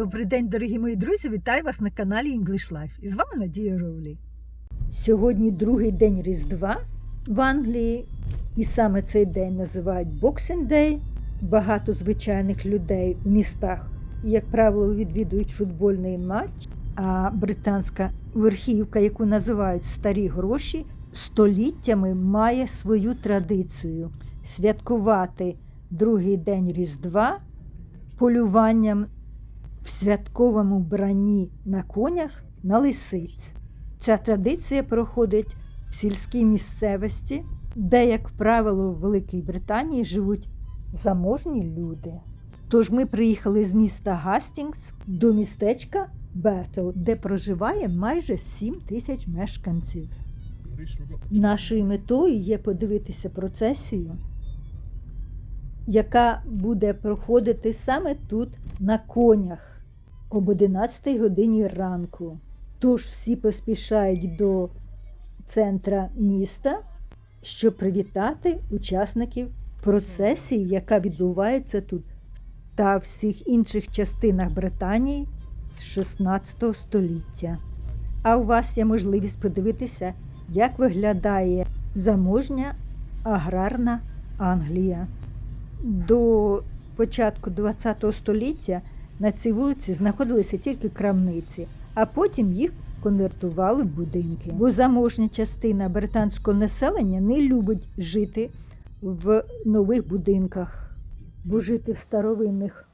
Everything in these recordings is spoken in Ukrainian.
Добрий день, дорогі мої друзі! Вітаю вас на каналі English Life. І з вами Надія Ровлі. Сьогодні другий день Різдва в Англії, і саме цей день називають Boxing Day. Багато звичайних людей в містах, як правило, відвідують футбольний матч. А британська верхівка, яку називають старі гроші, століттями має свою традицію святкувати другий день Різдва полюванням в святковому вбранні на конях на лисиць. Ця традиція проходить в сільській місцевості, де, як правило, в Великій Британії живуть заможні люди. Тож ми приїхали з міста Гастінгс до містечка Бертл, де проживає майже 7 тисяч мешканців. Нашою метою є подивитися процесію, яка буде проходити саме тут на конях об 11 годині ранку. Тож всі поспішають до центра міста, щоб привітати учасників процесії, яка відбувається тут та всіх інших частинах Британії з 16 століття. А у вас є можливість подивитися, як виглядає заможня аграрна Англія. До початку ХХ століття на цій вулиці знаходилися тільки крамниці, а потім їх конвертували в будинки. Бо заможня частина британського населення не любить жити в нових будинках, бо жити в старовинних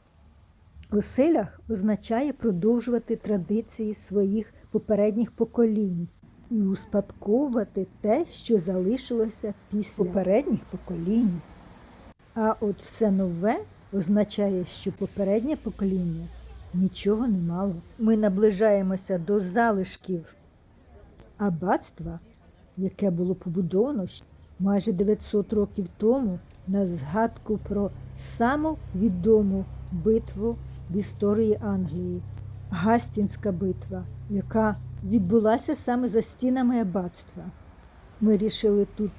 оселях означає продовжувати традиції своїх попередніх поколінь і успадковувати те, що залишилося після попередніх поколінь. А от все нове означає, що попереднє покоління нічого не мало. Ми наближаємося до залишків аббатства, яке було побудовано майже 900 років тому на згадку про саму відому битву в історії Англії Гастінська битва, яка відбулася саме за стінами аббатства. Ми вирішили тут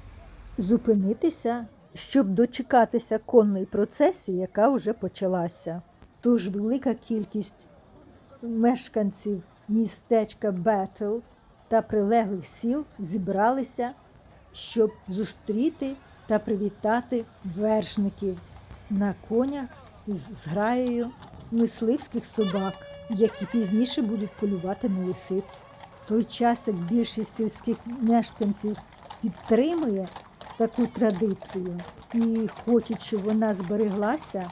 зупинитися, щоб дочекатися конної процесії, яка вже почалася. Тож велика кількість мешканців містечка Бетл та прилеглих сіл зібралися, щоб зустріти та привітати вершників на конях з зграєю мисливських собак, які пізніше будуть полювати на лисиць. В той час, як більшість сільських мешканців підтримує таку традицію. І хочуть, щоб вона збереглася,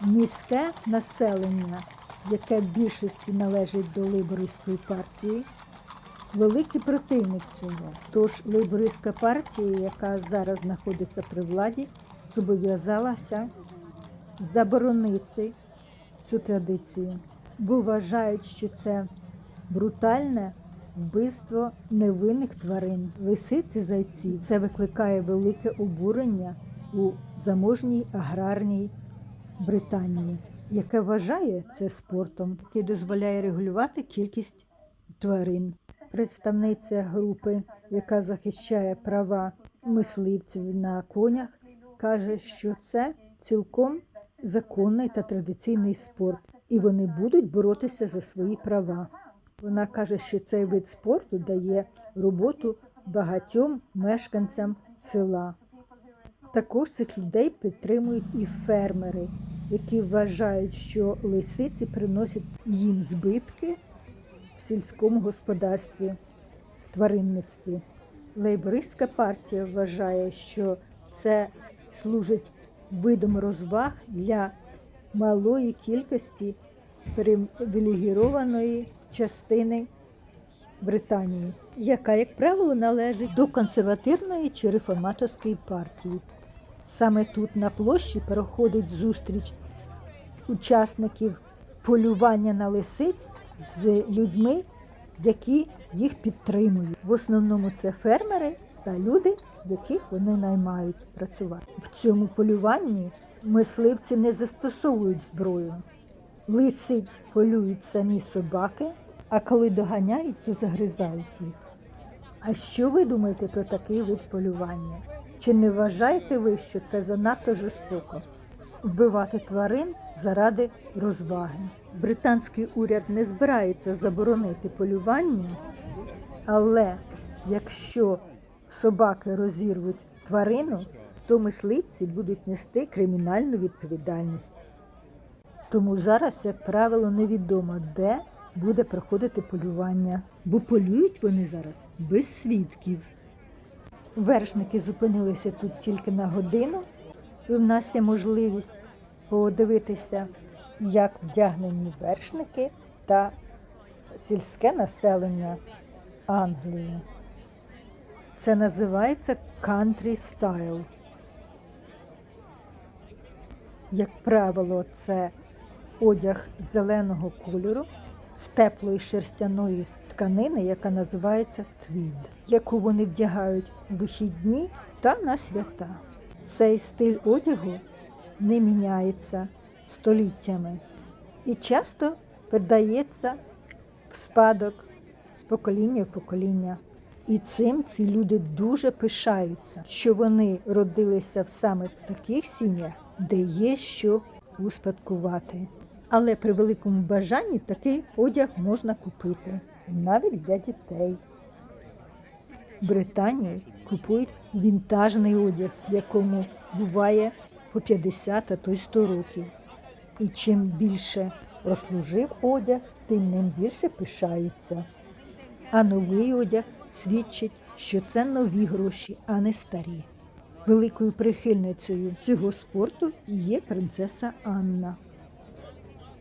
міське населення, яке в більшості належить до лейбористської партії, великий противник цього. Тож лейбористська партія, яка зараз знаходиться при владі, зобов'язалася заборонити цю традицію, бо вважають, що це брутальне вбивство невинних тварин, лисиць і зайців. Це викликає велике обурення у заможній аграрній Британії, яке вважає це спортом, який дозволяє регулювати кількість тварин. Представниця групи, яка захищає права мисливців на конях, каже, що це цілком законний та традиційний спорт, і вони будуть боротися за свої права. Вона каже, що цей вид спорту дає роботу багатьом мешканцям села. Також цих людей підтримують і фермери, які вважають, що лисиці приносять їм збитки в сільському господарстві, в тваринництві. Лейбористська партія вважає, що це служить видом розваг для малої кількості привілегірованої частини Британії, яка, як правило, належить до консервативної чи реформаторської партії. Саме тут на площі проходить зустріч учасників полювання на лисиць з людьми, які їх підтримують. В основному це фермери та люди, яких вони наймають працювати. В цьому полюванні мисливці не застосовують зброю. Лицить полюють самі собаки, а коли доганяють, то загризають їх. А що ви думаєте про такий вид полювання? Чи не вважаєте ви, що це занадто жорстоко? вбивати тварин заради розваги. Британський уряд не збирається заборонити полювання, але якщо собаки розірвуть тварину, то мисливці будуть нести кримінальну відповідальність. Тому зараз, як правило, невідомо, де буде проходити полювання, бо полюють вони зараз без свідків. Вершники зупинилися тут тільки на годину, і в нас є можливість подивитися, як вдягнені вершники та сільське населення Англії. Це називається country style. Як правило, це одяг зеленого кольору з теплої шерстяної тканини, яка називається твід, яку вони вдягають у вихідні та на свята. Цей стиль одягу не міняється століттями і часто передається в спадок з покоління в покоління. І цим ці люди дуже пишаються, що вони родилися в саме таких сім'ях, де є що успадкувати. Але при великому бажанні такий одяг можна купити навіть для дітей. В Британії купують вінтажний одяг, якому буває по 50, а то й 100 років. І чим більше розслужив одяг, тим ним більше пишаються. А новий одяг свідчить, що це нові гроші, а не старі. Великою прихильницею цього спорту є принцеса Анна,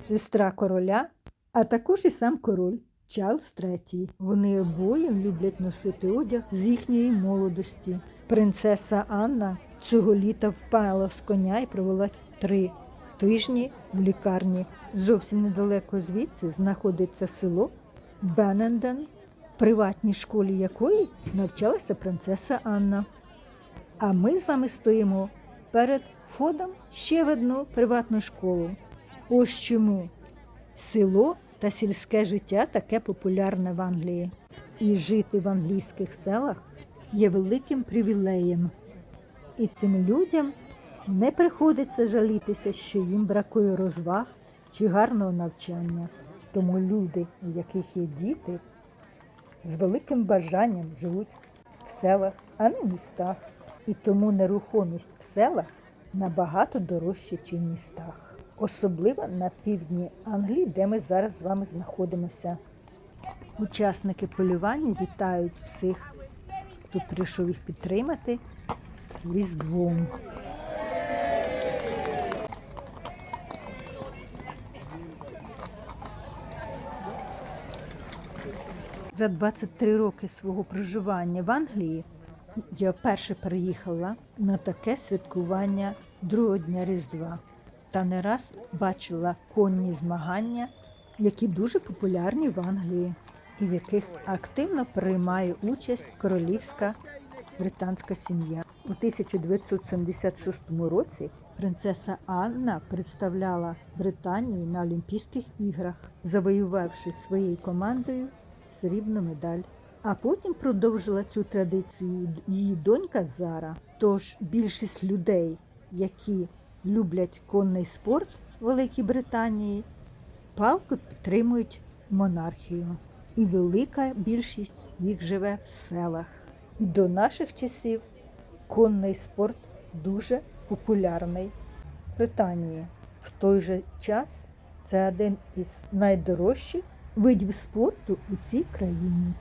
сестра короля, а також і сам король Чарльз III. Вони обоє люблять носити одяг з їхньої молодості. Принцеса Анна цього літа впала з коня і провела три тижні в лікарні. Зовсім недалеко звідси знаходиться село Бененден, в приватній школі якої навчалася принцеса Анна. А ми з вами стоїмо перед входом ще в одну приватну школу. Ось чому село та сільське життя таке популярне в Англії. І жити в англійських селах є великим привілеєм. І цим людям не приходиться жалітися, що їм бракує розваг чи гарного навчання. Тому люди, у яких є діти, з великим бажанням живуть в селах, а не в містах. І тому нерухомість в селах набагато дорожча, ніж в містах. Особливо на півдні Англії, де ми зараз з вами знаходимося. Учасники полювання вітають всіх, хто прийшов їх підтримати з Різдвом. За 23 роки свого проживання в Англії я вперше приїхала на таке святкування другого дня Різдва та не раз бачила конні змагання, які дуже популярні в Англії, і в яких активно приймає участь королівська британська сім'я. У 1976 році принцеса Анна представляла Британію на Олімпійських іграх, завоювавши своєю командою срібну медаль. А потім продовжила цю традицію її донька Зара. Тож більшість людей, які люблять конний спорт в Великій Британії, палко підтримують монархію. І велика більшість їх живе в селах. І до наших часів конний спорт дуже популярний в Британії. В той же час це один із найдорожчих видів спорту у цій країні.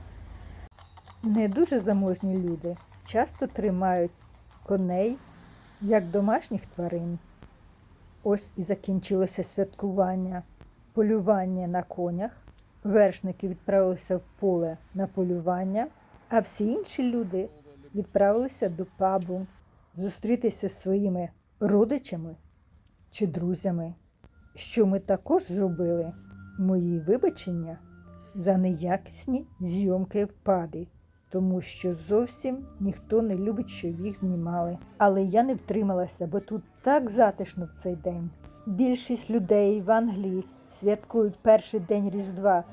Не дуже заможні люди часто тримають коней як домашніх тварин. Ось і закінчилося святкування полювання на конях. Вершники відправилися в поле на полювання, а всі інші люди відправилися до пабу зустрітися зі своїми родичами чи друзями. Що ми також зробили? Мої вибачення за неякісні зйомки в пабі, тому що зовсім ніхто не любить, щоб їх знімали. Але я не втрималася, бо тут так затишно в цей день. Більшість людей в Англії святкують перший день Різдва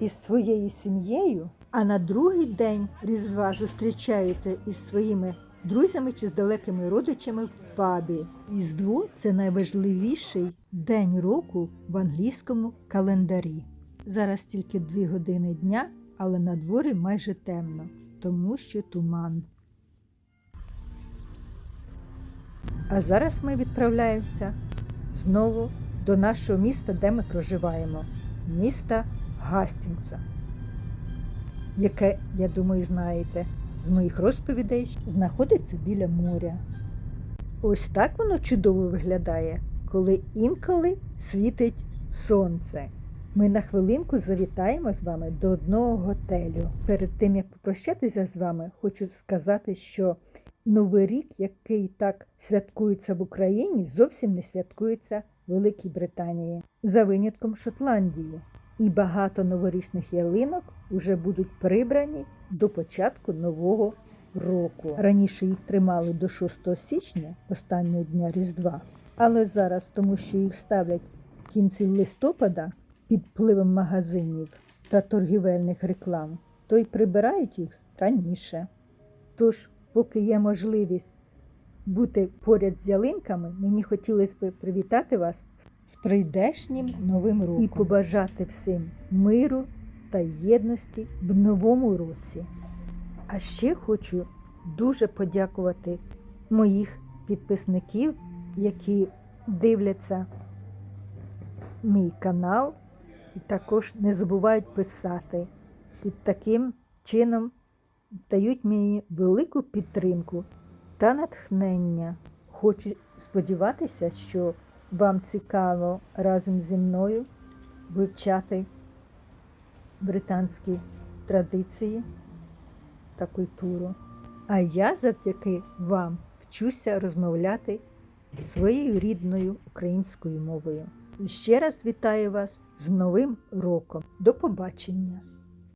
із своєю сім'єю, а на другий день Різдва зустрічаються із своїми друзями чи з далекими родичами в пабі. Різдво це найважливіший день року в англійському календарі. Зараз тільки дві години дня, але на дворі майже темно, тому що туман. А зараз ми відправляємося знову до нашого міста, де ми проживаємо, міста Гастінгса, яке, я думаю, знаєте, з моїх розповідей знаходиться біля моря. Ось так воно чудово виглядає, коли інколи світить сонце. Ми на хвилинку завітаємо з вами до одного готелю. Перед тим як попрощатися з вами, хочу сказати, що Новий рік, який так святкується в Україні, зовсім не святкується в Великій Британії, за винятком Шотландії. І багато новорічних ялинок вже будуть прибрані до початку нового року. Раніше їх тримали до 6 січня, останнього дня Різдва, але зараз, тому що їх ставлять в кінці листопада під впливом магазинів та торгівельних реклам, то й прибирають їх раніше. Тож, поки є можливість бути поряд з ялинками, мені хотілося б привітати вас з прийдешнім новим роком і побажати всім миру та єдності в новому році. А ще хочу дуже подякувати моїх підписників, які дивляться мій канал і також не забувають писати. І таким чином дають мені велику підтримку та натхнення. Хочу сподіватися, що вам цікаво разом зі мною вивчати британські традиції та культуру. А я завдяки вам вчуся розмовляти своєю рідною українською мовою. І ще раз вітаю вас з Новим роком. До побачення!